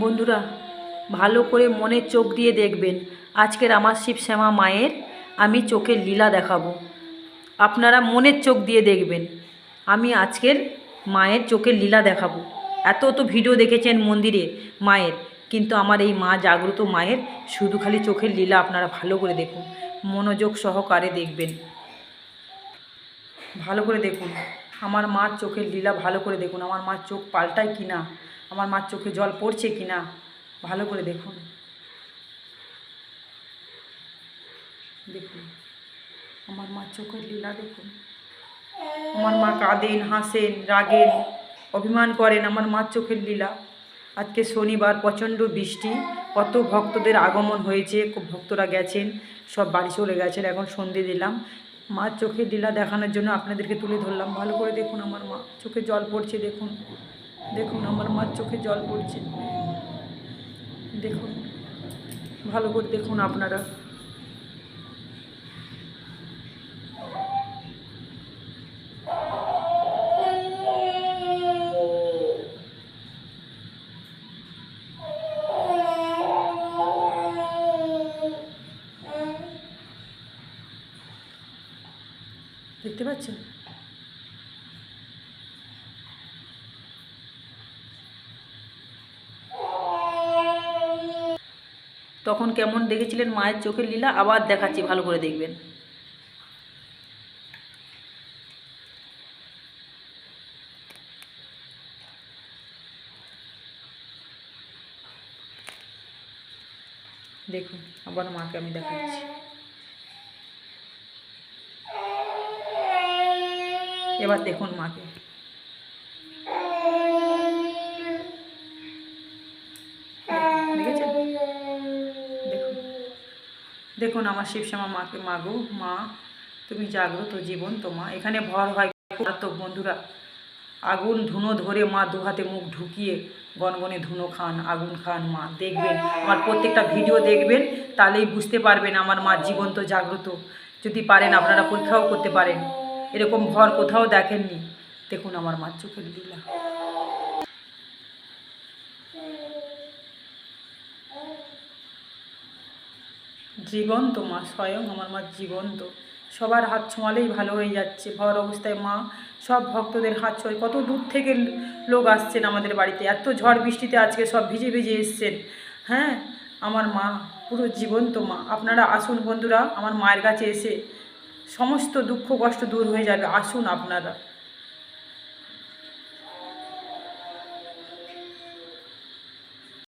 বন্ধুরা, ভালো করে মনের চোখ দিয়ে দেখবেন। আজকের আমার শিবশ্যামা মায়ের আমি চোখের লীলা দেখাবো। আপনারা মনের চোখ দিয়ে দেখবেন। আমি আজকের মায়ের চোখের লীলা দেখাবো। এত তো ভিডিও দেখেছেন মন্দিরে মায়ের, কিন্তু আমার এই মা জাগ্রত মায়ের শুধু খালি চোখের লীলা আপনারা ভালো করে দেখুন। মনোযোগ সহকারে দেখবেন। ভালো করে দেখুন। আমার মার চোখের লীলা ভালো করে দেখুন। আমার মার চোখ পাল্টায় কি না আমার মার চোখে জল পড়ছে কি না ভালো করে দেখুন। দেখুন। আমার মার চোখের লীলা দেখুন। আমার মা কাঁদেন, হাসেন, রাগেন, অভিমান করেন আমার মার চোখের লীলা। আজকে শনিবার, প্রচণ্ড বৃষ্টি, কত ভক্তদের আগমন হয়েছে, খুব ভক্তরা গেছেন, সব বাড়ি চলে গেছেন, এখন সন্ধে দিলাম। মার চোখে ডিলা দেখানোর জন্য আপনাদেরকে তুলে ধরলাম। ভালো করে দেখুন আমার মা। চোখে জল পড়ছে, দেখুন। দেখুন আমার মার চোখে জল পড়ছে। দেখুন। ভালো করে দেখুন আপনারা। দেখতে পাচ্ছেন? তখন কেমন দেখেছিলেন মায়ের চোখের লীলা? আবার দেখাচ্ছি, ভালো করে দেখবেন। দেখুন, আবার মাকে আমি দেখাচ্ছি। এবার দেখুন মাকে। দেখুন। দেখুন আমার শিবশ্যামা মাকে মাগো মা, তুমি জাগ্রত জীবন তোমা এখানে ভর হয় তো বন্ধুরা। আগুন ধুনো ধরে মা দু হাতে মুখ ঢুকিয়ে গনগনে ধুনো খান, আগুন খান মা। দেখবেন, আমার প্রত্যেকটা ভিডিও দেখবেন, তাহলেই বুঝতে পারবেন আমার মা জীবন্ত, জাগ্রত। যদি পারেন আপনারা পরীক্ষাও করতে পারেন। এরকম ভর কোথাও দেখেননি। দেখুন আমার মার চোখের লীলা। জীবন্ত মা, স্বয়ং আমার মা জীবন্ত। সবার হাত ছোঁয়ালেই ভালো হয়ে যাচ্ছে। ভর অবস্থায় মা, সব ভক্তদের হাত ছোঁয় কত দূর থেকে লোক আসছেন আমাদের বাড়িতে। এত ঝড় বৃষ্টিতে আজকে সব ভিজে ভিজে এসছেন। হ্যাঁ আমার মা, পুরো জীবন্ত মা। আপনারা আসুন বন্ধুরা, আমার মায়ের কাছে এসে সমস্ত দুঃখ কষ্ট দূর হয়ে যাবে। আসুন আপনারা।